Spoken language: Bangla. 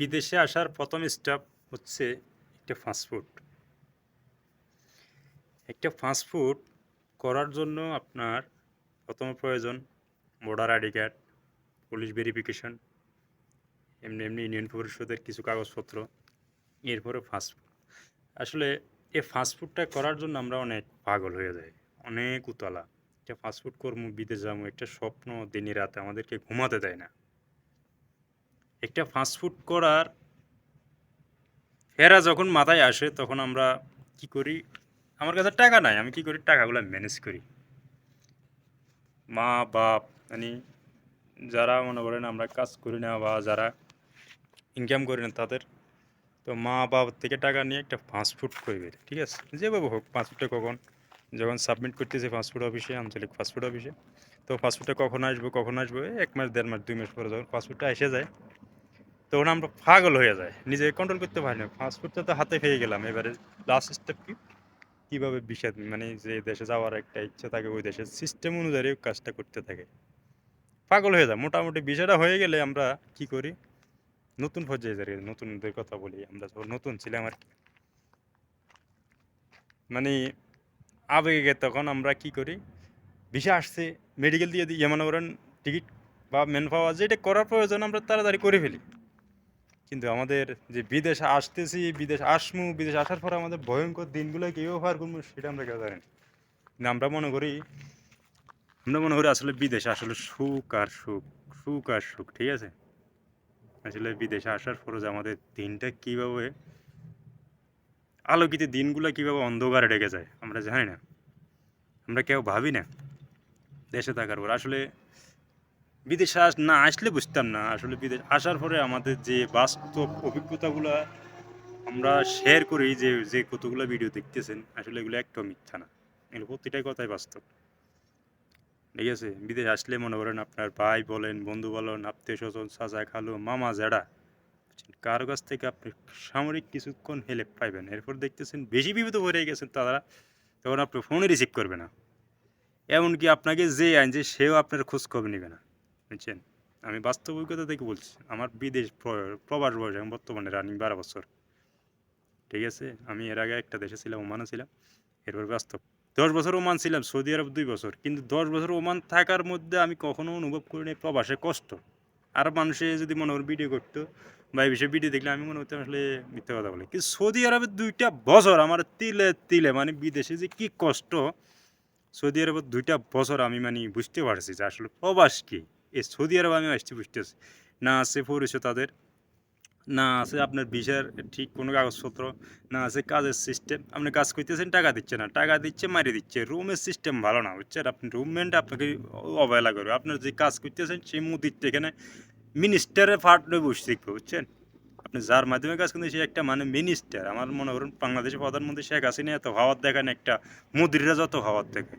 বিদেশে আসার প্রথম স্টেপ হচ্ছে একটা ফাস্টফুড একটা ফাস্টফুড করার জন্য আপনার প্রথম প্রয়োজন voter ID card police verification এমনি এমনি ইউনিয়ন পরিষদের কিছু কাগজপত্র, এরপরে ফাস্টফুড আসলে এই ফাস্টফুডটা করার জন্য আমরা অনেক পাগল হয়ে যাই, অনেক উতলা। একটা ফাস্টফুড কর্ম, বিদেশ যাব, একটা স্বপ্ন দিনই রাতে আমাদেরকে ঘুমাতে দেয় না। একটা ফাস্টফুড করার ফেরা যখন মাথায় আসে, তখন আমরা কি করি? আমার কাছে টাকা নাই, আমি কি করি? টাকাগুলো ম্যানেজ করি। মা, বাপ মানে যারা মনে করেন আমরা কাজ করি না বা যারা ইনকাম করি না তাদের, তো মা, বাপ থেকে টাকা নিয়ে একটা ফাস্টফুড করবে ঠিক আছে? যেভাবে হোক ফাস্টফুডটা কখন? যখন সাবমিট করতেছে ফাস্টফুড অফিসে আঞ্চলিক ফাস্টফুড অফিসে তো ফাস্টফুডটা কখন আসবে কখন আসবে? এক মাস, দেড় মাস, দুই মাস পরে যখন ফাস্টফুডটা এসে যায় তখন আমরা পাগল হয়ে যায়। নিজে কন্ট্রোল করতে পারি না। ফাস্টফুডটা তো হাতে পেয়ে গেলাম। এবারে লাস্ট স্টেপ কি? কীভাবে বিষাদ মানে যে দেশে যাওয়ার একটা ইচ্ছা থাকে, ওই দেশের সিস্টেম অনুযায়ী কাজটা করতে থাকে। পাগল হয়ে যায়। মোটামুটি বিষয়টা হয়ে গেলে আমরা কি করি? নতুন পর্যায়ে যাই। নতুনদের কথা বলি। আমরা যখন নতুন ছিলাম আর কি। মানে আবেগে তখন আমরা কি করি? ভিসা আসছে মেডিকেল দিয়ে দিই মনে করেন টিকিট বা মেন পাওয়া, যেটা করার প্রয়োজন আমরা তাড়াতাড়ি করে ফেলি। কিন্তু আমাদের যে বিদেশ আসতেছি, বিদেশ আসমু, বিদেশ আসার পর আমাদের ভয়ঙ্কর দিনগুলো কীভাবে পার করব সেটা আমরা কেউ জানি কিন্তু আমরা মনে করি, আমরা মনে করি আসলে বিদেশ আসলে সুখ আর সুখ সুখ আর সুখ, ঠিক আছে? আসলে বিদেশে আসার পরে যে আমাদের দিনটা কীভাবে, আলোকিত দিনগুলো কীভাবে অন্ধকারে ডেকে যায়, আমরা জানি না। আমরা কেউ ভাবি না, দেশে থাকার পর। আসলে বিদেশে আস, না আসলে বুঝতাম না। আসলে বিদেশ, আসার পরে আমাদের যে বাস্তব অভিজ্ঞতাগুলো আমরা শেয়ার করি যে যে কতগুলো ভিডিও দেখতেছেন, আসলে এগুলো একটাও মিথ্যা না। এগুলো প্রতিটাই কথাই বাস্তব। ঠিক আছে? বিদেশ আসলে মনে করেন আপনার ভাই বলেন, বন্ধু বলেন, আত্মীয় স্বজন, চাচা, খালু, মামা জেডা কারও কাছ থেকে আপনি সামরিক কিছুক্ষণ হেল্প পাইবেন। এরপর দেখতেছেন বেশি বিপদ হয়ে গেছেন তারা, তখন আপনি ফোনে রিসিভ করবে না। এমনকি আপনাকে যে আইন যে, সেও আপনার খোঁজ খবর নেবে না। বুঝছেন? আমি বাস্তব অভিজ্ঞতা থেকে বলছি, আমার বিদেশ প্রবাস বয়স এখন বর্তমানে রানিং বারো বছর। ঠিক আছে? আমি এর আগে একটা দেশে ছিলাম, ওমানে ছিলাম। এরপর বাস্তব। দশ বছর ওমান ছিলাম, সৌদি আরব দুই বছর। কিন্তু দশ বছর ওমান থাকার মধ্যে আমি কখনো অনুভব করিনি প্রবাসে কষ্ট। আর মানুষে যদি মনে করেন ভিডিও করতো বা এই বিষয়ে ভিডিও দেখলে আমি মনে করতাম আসলে মিথ্যা কথা বলে। কিন্তু সৌদি আরবের দুইটা বছর আমার তিলে তিলে মানে বিদেশে যে কি কষ্ট, সৌদি আরবের দুইটা বছর আমি মানে বুঝতে পারছি যে আসলে প্রবাস কি। এই সৌদি আরব আমি আসছি, বুঝতেছি। না আছে পরিচয় তাদের, না আছে আপনার ভিসার ঠিক কোনো কাগজপত্র, না আছে কাজের সিস্টেম আপনি কাজ করতেছেন, টাকা দিচ্ছে না, টাকা দিচ্ছে মারি দিচ্ছে। রুমের সিস্টেম ভালো না, বুঝছেন? আপনি রুমমেন্ট আপনাকে অবহেলা করবে। আপনার যে কাজ করতেছেন সেই মুদিরটা এখানে মিনিস্টারের ফাট নিয়ে বসে থাকবে, বুঝছেন? আপনি যার মাধ্যমে কাজ করতে সে একটা মানে মিনিস্টার আমার মনে করুন বাংলাদেশের প্রধানমন্ত্রী শেখ হাসিনা এত ভাওয়ার দেখেন একটা মুদিররা যত ভাওয়ার দেখে।